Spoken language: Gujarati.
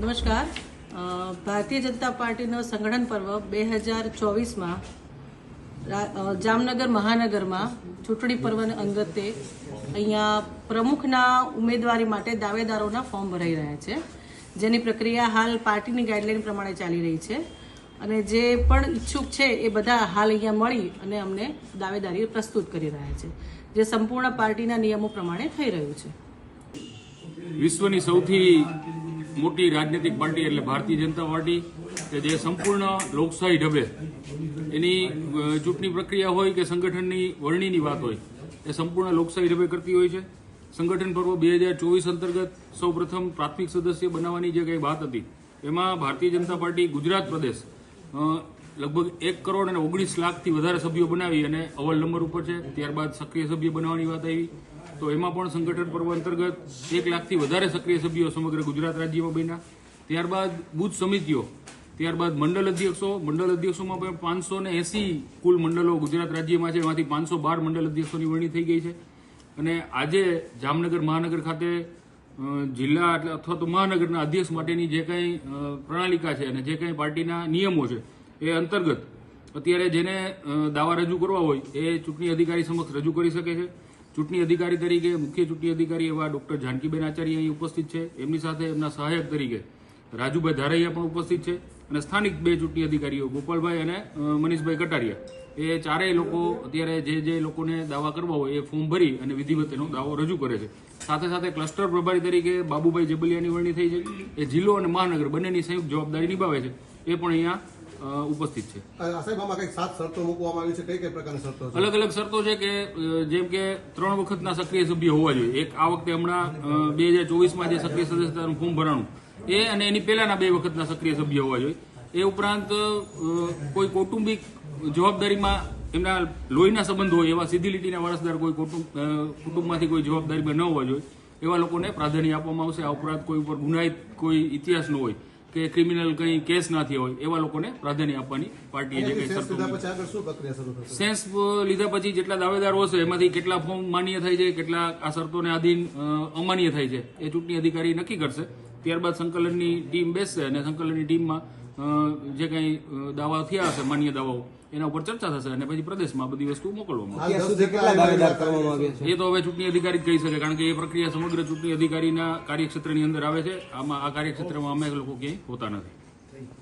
નમસ્કાર. ભારતીય જનતા પાર્ટીનો સંગઠન પર્વ બે હજાર ચોવીસમાં જામનગર મહાનગરમાં ચૂંટણી પર્વને અંગતે અહીંયા પ્રમુખના ઉમેદવારી માટે દાવેદારોના ફોર્મ ભરાઈ રહ્યા છે. જેની પ્રક્રિયા હાલ પાર્ટીની ગાઈડલાઈન પ્રમાણે ચાલી રહી છે અને જે પણ ઈચ્છુક છે એ બધા હાલ અહીંયા મળી અને અમને દાવેદારી પ્રસ્તુત કરી રહ્યા છે. જે સંપૂર્ણ પાર્ટીના નિયમો પ્રમાણે થઈ રહ્યું છે. વિશ્વની સૌથી મોટી રાજનૈતિક પાર્ટી એટલે ભારતીય જનતા પાર્ટી કે જે સંપૂર્ણ લોકશાહી ઢબે એની ચૂંટણી પ્રક્રિયા હોય કે સંગઠનની વરણીની વાત હોય, એ સંપૂર્ણ લોકશાહી ઢબે કરતી હોય છે. સંગઠન પર્વ બે હજાર ચોવીસ અંતર્ગત સૌપ્રથમ પ્રાથમિક સદસ્ય બનાવવાની જે કંઈ વાત હતી, એમાં ભારતીય જનતા પાર્ટી ગુજરાત પ્રદેશ લગભગ એક કરોડ અને ઓગણીસ લાખથી વધારે સભ્યો બનાવી અને અવ્વલ નંબર ઉપર છે. ત્યારબાદ સક્રિય સભ્ય બનાવવાની વાત આવી. તો એમાં પણ સંગઠન પર્વ અંતર્ગત એક લાખથી વધારે સક્રિય સભ્યો સમગ્ર ગુજરાત રાજ્યમાં બન્યા. ત્યારબાદ બુથ સમિતિઓ, ત્યારબાદ મંડળ અધ્યક્ષો, મંડળ અધ્યક્ષોમાં પણ પાંચસો ને એસી કુલ મંડળો ગુજરાત રાજ્યમાં છે. એમાંથી પાંચસો બાર મંડળ અધ્યક્ષોની વરણી થઈ ગઈ છે. અને આજે જામનગર, મહાનગર ખાતે જિલ્લા અથવા તો મહાનગરના અધ્યક્ષ માટેની જે કંઈ પ્રણાલિકા છે અને જે કંઈ પાર્ટીના નિયમો છે એ અંતર્ગત અત્યારે જેને દાવા રજૂ કરવા હોય એ ચૂંટણી અધિકારી સમક્ષ રજૂ કરી શકે છે. ચૂંટણી અધિકારી તરીકે, મુખ્ય ચૂંટણી અધિકારી એવા ડોક્ટર જાનકીબેન આચાર્ય અહીં ઉપસ્થિત છે. એમની સાથે એમના સહાયક તરીકે રાજુભાઈ ધારૈયા પણ ઉપસ્થિત છે અને સ્થાનિક બે ચૂંટણી અધિકારીઓ, ગોપાલભાઈ અને મનીષભાઈ કટારિયા. એ ચારેય લોકો અત્યારે જે જે લોકોને દાવા કરવા હોય એ ફોર્મ ભરી અને વિધિવત એનો દાવો રજૂ કરે છે. સાથે સાથે ક્લસ્ટર પ્રભારી તરીકે બાબુભાઈ જબલિયાની વરણી થઈ છે. એ જિલ્લો અને મહાનગર બંનેની સંયુક્ત જવાબદારી નિભાવે છે. એ પણ અહીંયા ઉપસ્થિત છે. સાહેબ આમાં કંઈક સાત શરતો મૂકવામાં આવી છે. કઈ કઈ પ્રકારની શરતો અલગ અલગ શરતો છે કે જેમ કે ત્રણ વખતના સક્રિય સભ્ય હોવા જોઈએ. એક આ વખતે હમણાં બે હજાર ચોવીસમાં જે સક્રિય સદસ્યતાનું ફોર્મ ભરાણું એ અને એની પહેલાના બે વખતના સક્રિય સભ્ય હોવા જોઈએ. એ ઉપરાંત કોઈ કૌટુંબિક જવાબદારીમાં એમના લોહીના સંબંધ હોય એવા સીધી લીટીના વારસદાર કોઈ કુટુંબ કુટુંબમાંથી કોઈ જવાબદારીમાં ન હોવા જોઈએ એવા લોકોને પ્રાધાન્ય આપવામાં આવશે. આ ઉપરાંત કોઈ ઉપર ગુનાહિત કોઈ ઇતિહાસ ન હોય કે ક્રિમિનલ કંઈ કેસ ના થયા હોય એવા લોકોને પ્રાધાન્ય આપવાની પાર્ટીએ જે કંઈ શરતો સેન્સ લીધા પછી જેટલા દાવેદારો હશે એમાંથી કેટલા ફોર્મ માન્ય થાય છે કેટલા આ શરતોને આધીન અમાન્ય થાય છે એ ચૂંટણી અધિકારી નક્કી કરશે. ત્યારબાદ સંકલનની ટીમ બેસશે અને સંકલનની ટીમમાં જે કંઈ દાવા થયા હશે માન્ય દાવાઓ એના ઉપર ચર્ચા થશે અને પછી પ્રદેશમાં બધી વસ્તુ મોકલવામાં આવશે. એ તો હવે ચૂંટણી અધિકારી જ કહી શકે કારણ કે એ પ્રક્રિયા સમગ્ર ચૂંટણી અધિકારીના કાર્યક્ષેત્રની અંદર આવે છે. આમાં આ કાર્યક્ષેત્રમાં અમે લોકો ક્યાંય હોતા નથી.